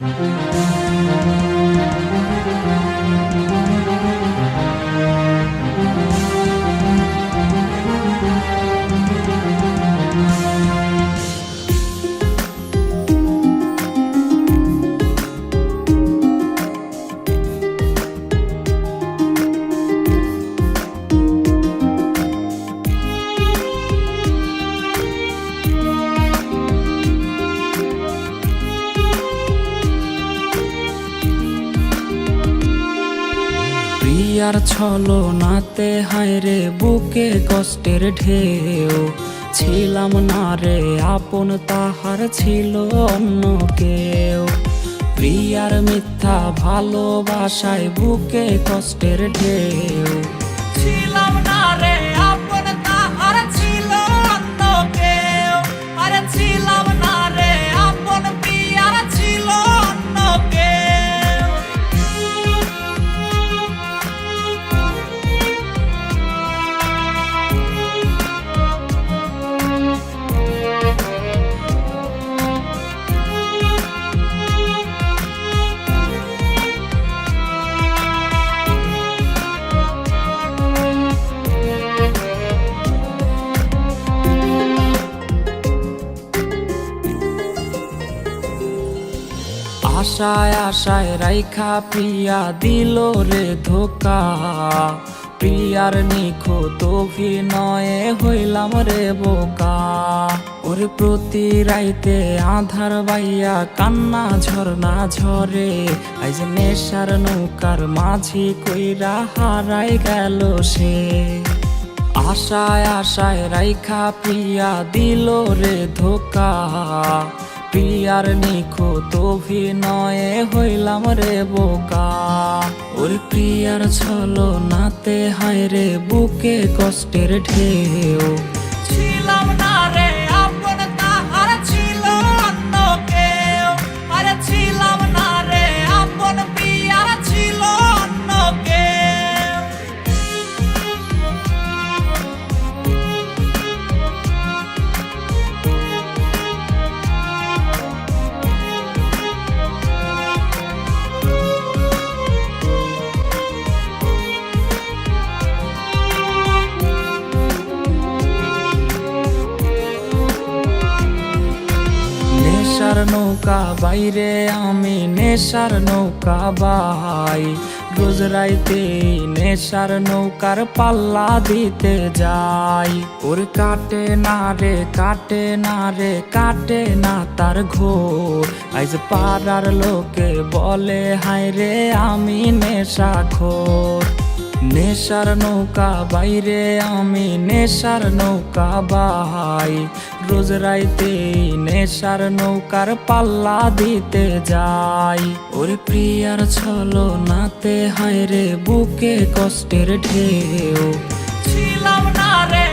Música প্রিয়ার ছলো নাতে হায় রে, বুকে কষ্টের ঢেউ। ছিলাম না রে, আপন তাহার ছিল অন্য কেউ। প্রিয়ার মিথ্যা ভালোবাসায় বুকে কষ্টের ঢেউ। আশায় আশায় রাইখা প্রিয়া দিল রে ধোকা। প্রিয়ার নিখো নিখুঁত অভিনয়ে হইলাম রে বোকা। ওরে প্রতি রাইতে আধার বাইয়া কান্না ঝরনা ঝরে। আইজ নেশার নৌকার মাঝি কইরা হারাই গেল সে। আশায় আশায় রাইখা প্রিয়া দিল রে ধোকা। প্রিয়ার নিখুঁত অভিনয়ে হইলাম রে বোকা। ওর প্রিয়ার ছলো নাতে হায় রে বুকে কষ্টের ঢেউ। ছিলাম না নৌকা, বাইরে আমি নেশার নৌকা বাই রোজ রাইতে নেশার নৌকার পাল্লা দিতে যাই। ওর কাটে না রে, কাটে না রে, কাটে না তার ঘোর। আইজ পাড়ার লোকে বলে, হায় রে, আমি নেশা খোর। নেশার নৌকা, বাইরে আমি নেশার নৌকা বাই রোজ রাইতে নেশার নৌকার পাল্লা দিতে যাই। ওর প্রিয়ার ছলো নাতে হায় রে, বুকে কষ্টের ঢেউ। ছিলাম না রে